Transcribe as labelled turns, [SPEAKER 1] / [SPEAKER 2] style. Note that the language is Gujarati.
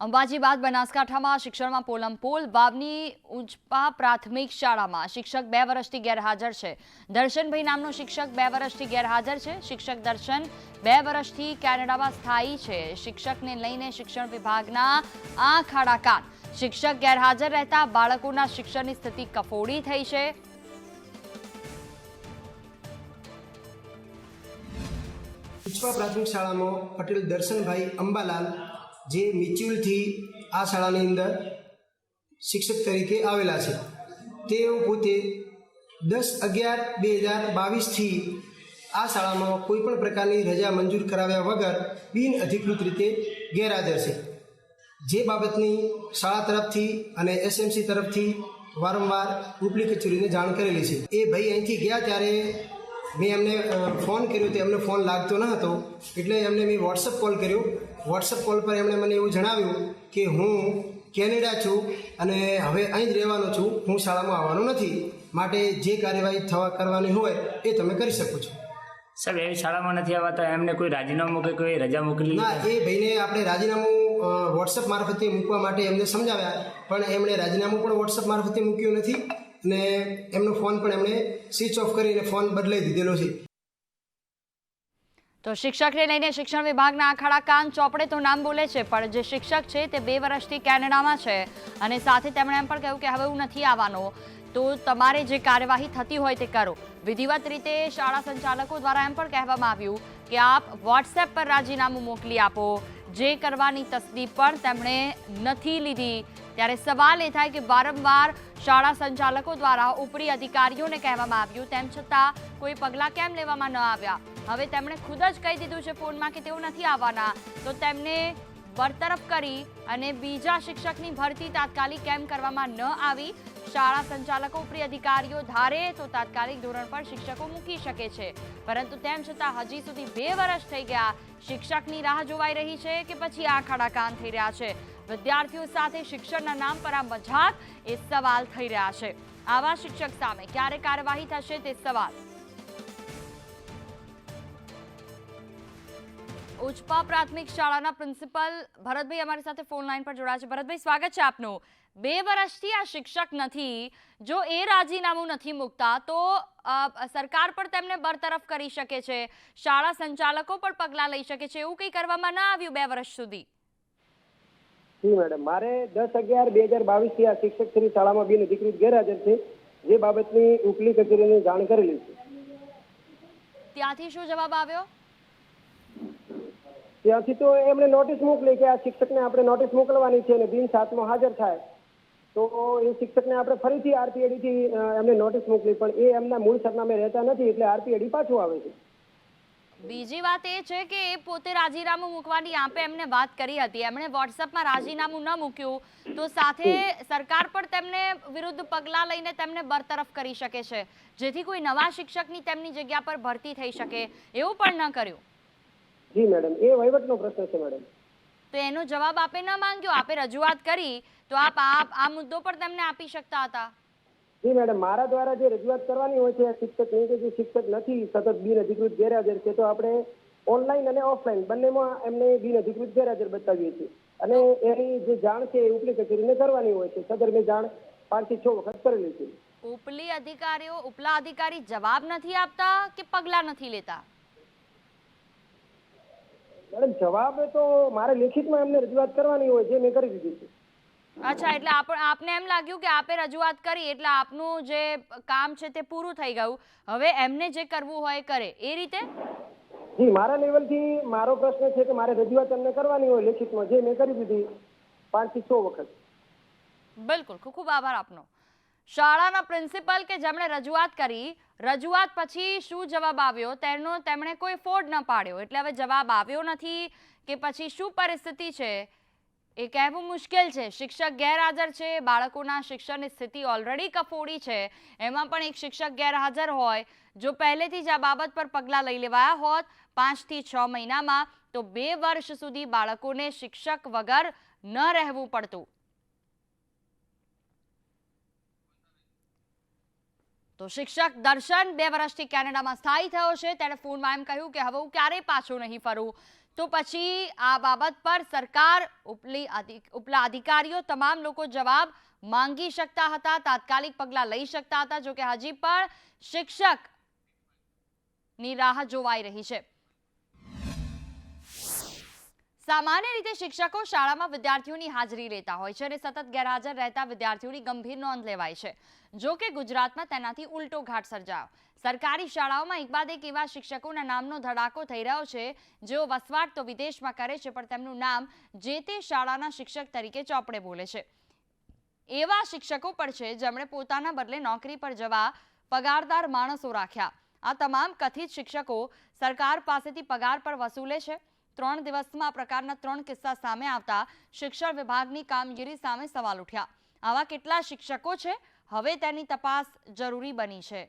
[SPEAKER 1] અંબાજી બાદ બનાસકાંઠામાં શિક્ષણમાં પોલમપોલ વાવની ઉંચપા પ્રાથમિક શાળામાં શિક્ષક બે વર્ષથી ગેરહાજર છે. દર્શનભાઈ નામનો શિક્ષક બે વર્ષથી ગેરહાજર છે. શિક્ષક દર્શન બે વર્ષથી કેનેડામાં સ્થાયી છે. શિક્ષકને લઈને શિક્ષણ વિભાગના આંખ આડા શિક્ષક ગેરહાજર રહેતા બાળકોના શિક્ષણની સ્થિતિ કફોડી થઈ છે.
[SPEAKER 2] પટેલ દર્શનભાઈ અંબાલાલ જે મિચ્યુલથી આ શાળાની અંદર શિક્ષક તરીકે આવેલા છે. તેઓ પોતે દસ અગિયાર બે હજાર બાવીસથી આ શાળામાં કોઈ પણ પ્રકારની રજા મંજૂર કરાવ્યા વગર બિન અધિકૃત રીતે ગેરહાજર છે. જે બાબતની શાળા તરફથી અને એસએમસી તરફથી વારંવાર ઉપલી કચેરીને જાણ કરેલી છે. એ ભાઈ અહીંથી ગયા ત્યારે મેં એમને ફોન કર્યો તો એમને ફોન લાગતો ન હતો. એટલે એમને મેં વોટ્સઅપ કોલ કર્યો. વોટ્સઅપ કોલ પર એમણે મને એવું જણાવ્યું કે હું કેનેડા છું અને હવે અહીં જ રહેવાનો છું. હું શાળામાં આવવાનો નથી. માટે જે કાર્યવાહી થવા કરવાની હોય એ તમે કરી શકો છો.
[SPEAKER 3] સાહેબ એવી શાળામાં નથી આવતા એમને કોઈ રાજીનામું કે કોઈ રજા મોકલી
[SPEAKER 2] ના એ ભાઈને આપણે રાજીનામું વોટ્સઅપ મારફતે મૂકવા માટે એમને સમજાવ્યા. પણ એમણે રાજીનામું પણ વોટ્સઅપ મારફતે મૂક્યું નથી. અને એમનો ફોન પણ એમણે સ્વિચ ઓફ કરીને ફોન બદલાઈ દીધેલો છે.
[SPEAKER 1] તો શિક્ષકને લઈને શિક્ષણ વિભાગના આખાડા કાન ચોપડે તો નામ બોલે છે, પણ જે શિક્ષક છે તે બે વર્ષથી કેનેડામાં છે અને સાથે તેમણે એમ પણ કહ્યું કે હવે હું નથી આવવાનો. તો તમારે જે કાર્યવાહી થતી હોય તે કરો. વિધિવત રીતે શાળા સંચાલકો દ્વારા એમ પણ કહેવામાં આવ્યું કે આપ વોટ્સએપ પર રાજીનામું મોકલી આપો. જે કરવાની તસ્દી પણ તેમણે નથી લીધી. ત્યારે સવાલ એ થાય કે વારંવાર શાળા સંચાલકો દ્વારા ઉપરી અધિકારીઓને કહેવામાં આવ્યું, તેમ છતાં કોઈ પગલાં કેમ લેવામાં ન આવ્યા? હવે તેમણે ખુદ જ કહી દીધું છે ફોનમાં કે તેઓ નથી આવવાના. તો તેમને બરતરફ કરી અને બીજા શિક્ષકની ભરતી તાત્કાલિક કેમ કરવામાં ન આવી? શાળા સંચાલકો ઉપરી અધિકારીઓ ધારે તો તાત્કાલિક ધોરણ પર શિક્ષકો મૂકી શકે છે. પરંતુ તેમ છતાં હજી સુધી બે વર્ષ થઈ ગયા શિક્ષકની રાહ જોવાઈ રહી છે કે પછી આ ખડાકાન થઈ રહ્યા છે. વિદ્યાર્થીઓ સાથે શિક્ષણના નામ પર આ મજાક એ સવાલ થઈ રહ્યા છે. આવા શિક્ષક સામે ક્યારે કાર્યવાહી થશે તે સવાલ ઉચપા પ્રાથમિક શાળાના પ્રિન્સિપલ ભરતભાઈ અમારી સાથે ફોન લાઈન પર જોડાયા છે. ભરતભાઈ સ્વાગત છે આપનું. બે વર્ષથી આ શિક્ષક નથી. જો એ રાજીનામું નથી મૂકતા તો સરકાર પણ તેમને બરતરફ કરી શકે છે. શાળા સંચાલકો પણ પગલાં લઈ શકે છે. એવું કંઈ કરવામાં ના આવ્યું બે વર્ષ સુધી?
[SPEAKER 4] જી મેડમ. મારે દસ અગિયાર બે હજાર બાવીસથી આ શિક્ષક શ્રી શાળામાં બિન અધિકૃત ગેરહાજર છે જે બાબતની ઉપલી કચેરીને જાણ કરેલી છે.
[SPEAKER 1] ત્યાંથી શું જવાબ આવ્યો?
[SPEAKER 4] ત્યાંથી તો એમણે નોટિસ મોકલી કે આ શિક્ષકને આપણે નોટિસ મોકલવાની છે અને બિન સાતમાં હાજર થાય. તો એ શિક્ષકને આપણે ફરીથી આરપીએડીથી એમને નોટિસ મોકલી. પણ એ એમના મૂળ સરનામે રહેતા નથી એટલે આરપીએડી પાછું આવે છે.
[SPEAKER 1] બીજી વાત એ છે કે એ પોતે રાજીનામું મૂકવાની આપે એમને વાત કરી હતી. એમણે વોટ્સઅપમાં રાજીનામું ન મૂક્યું. તો સાથે સરકાર પણ તેમને વિરુદ્ધ પગલાં લઈને તેમને બરતરફ કરી શકે છે. જેથી કોઈ નવા શિક્ષકની તેમની જગ્યા પર ભરતી થઈ શકે. એવું પણ ન કર્યું.
[SPEAKER 4] જી મેડમ. એ વહીવટનો પ્રશ્ન છે મેડમ.
[SPEAKER 1] તો એનો જવાબ આપે ન માંગ્યો આપે રજૂઆત કરી તો આપ આ આ મુદ્દો પર તેમને આપી શકતા હતા.
[SPEAKER 4] જી મેડમ. મારા દ્વારા જે રજૂઆત કરવાની હોય છે શિક્ષકની કે જે શિક્ષક નથી સતત બિન અધિકૃત ગેરહાજર છે તો આપણે ઓનલાઈન અને ઓફલાઈન બંનેમાં એમને બિન અધિકૃત ગેરહાજર બતાવીએ છીએ. અને એની જે જાણ છે એ ઉપલી કચેરીને કરવાની હોય છે. સદર મેં જાણ પાંચથી છ વખત કરેલી છે.
[SPEAKER 1] ઉપલી અધિકારીઓ ઉપલા અધિકારી જવાબ નથી આપતા કે પગલાં નથી લેતા?
[SPEAKER 4] મેડમ જવાબ તો મારે લેખિતમાં એમને રજૂઆત કરવાની હોય જે મેં કરી દીધી છે.
[SPEAKER 1] અચ્છા એટલે આપ આપને એમ લાગ્યું કે આપે રજૂઆત કરી એટલે આપનું જે કામ છે તે પૂરું થઈ ગયું. હવે એમને જે કરવું હોય કરે. એ રીતે?
[SPEAKER 4] જી મારા લેવલથી મારો પ્રશ્ન છે કે મારે રજૂઆત એમને કરવાની હોય લેખિતમાં જે મેં કરી દીધી પાંચથી છ વખત.
[SPEAKER 1] બિલકુલ ખૂબ ખૂબ આભાર આપનો. શાળાના પ્રિન્સિપલ કે જેમણે રજૂઆત કરી, રજૂઆત પછી શું જવાબ આવ્યો? તેનો, તેમણે કોઈ ફોડ ન પાડ્યો. એટલે હવે જવાબ આવ્યો નથી કે પછી શું પરિસ્થિતિ છે? એ કહેવું મુશ્કેલ છે. શિક્ષક ગેરહાજર છે. બાળકોના શિક્ષણની સ્થિતિ ઓલરેડી કફોડી છે. એમાં પણ એક શિક્ષક ગેરહાજર હોય. જો પહેલેથી જ આ બાબત પર પગલાં લઈ લેવાયા હોત, પાંચથી છ મહિનામાં, તો બે વર્ષ સુધી બાળકોને શિક્ષક વગર ન રહેવું પડતું. તો શિક્ષક દર્શન બે વર્ષથી કેનેડામાં સ્થાયી થયો છે. તેણે ફોનમાં એમ કહ્યું કે હવે હું ક્યારેય પાછો નહીં ફરું. તો પછી આ બાબત પર સરકાર, ઉપલી ઉપલા અધિકારીઓ તમામ લોકો જવાબ માંગી શકતા હતા, તાત્કાલિક પગલાં લઈ શકતા હતા, જોકે હજી પણ શિક્ષકની રાહ જોવાઈ રહી છે. સામાન્ય રીતે શિક્ષકો શાળામાં વિદ્યાર્થીઓની હાજરી લેતા હોય છે અને સતત ગેરહાજર રહેતા વિદ્યાર્થીઓની ગંભીર નોંધ લેવાય છે. જો કે ગુજરાતમાં તેનાથી ઉલટો ઘાટ સર્જાયો. સરકારી શાળાઓમાં એક બાદ એક એવા શિક્ષકોના નામનો ધડાકો થઈ રહ્યો છે, જેઓ વસવાટ તો વિદેશમાં કરે છે, પણ તેમનું નામ જે તે શાળાના શિક્ષક તરીકે ચોપડે બોલે છે. એવા શિક્ષકો પણ છે, જેમણે પોતાના બદલે નોકરી પર જવા પગારદાર માણસો રાખ્યા. આ તમામ કથિત શિક્ષકો સરકાર પાસેથી પગાર પર વસૂલે છે? ત્રણ દિવસમાં પ્રકારના ત્રણ કિસ્સા સામે આવતા શિક્ષણ વિભાગની કામગીરી સામે સવાલ ઉઠ્યા. આવા કેટલા શિક્ષકો છે? હવે તેની તપાસ જરૂરી બની છે.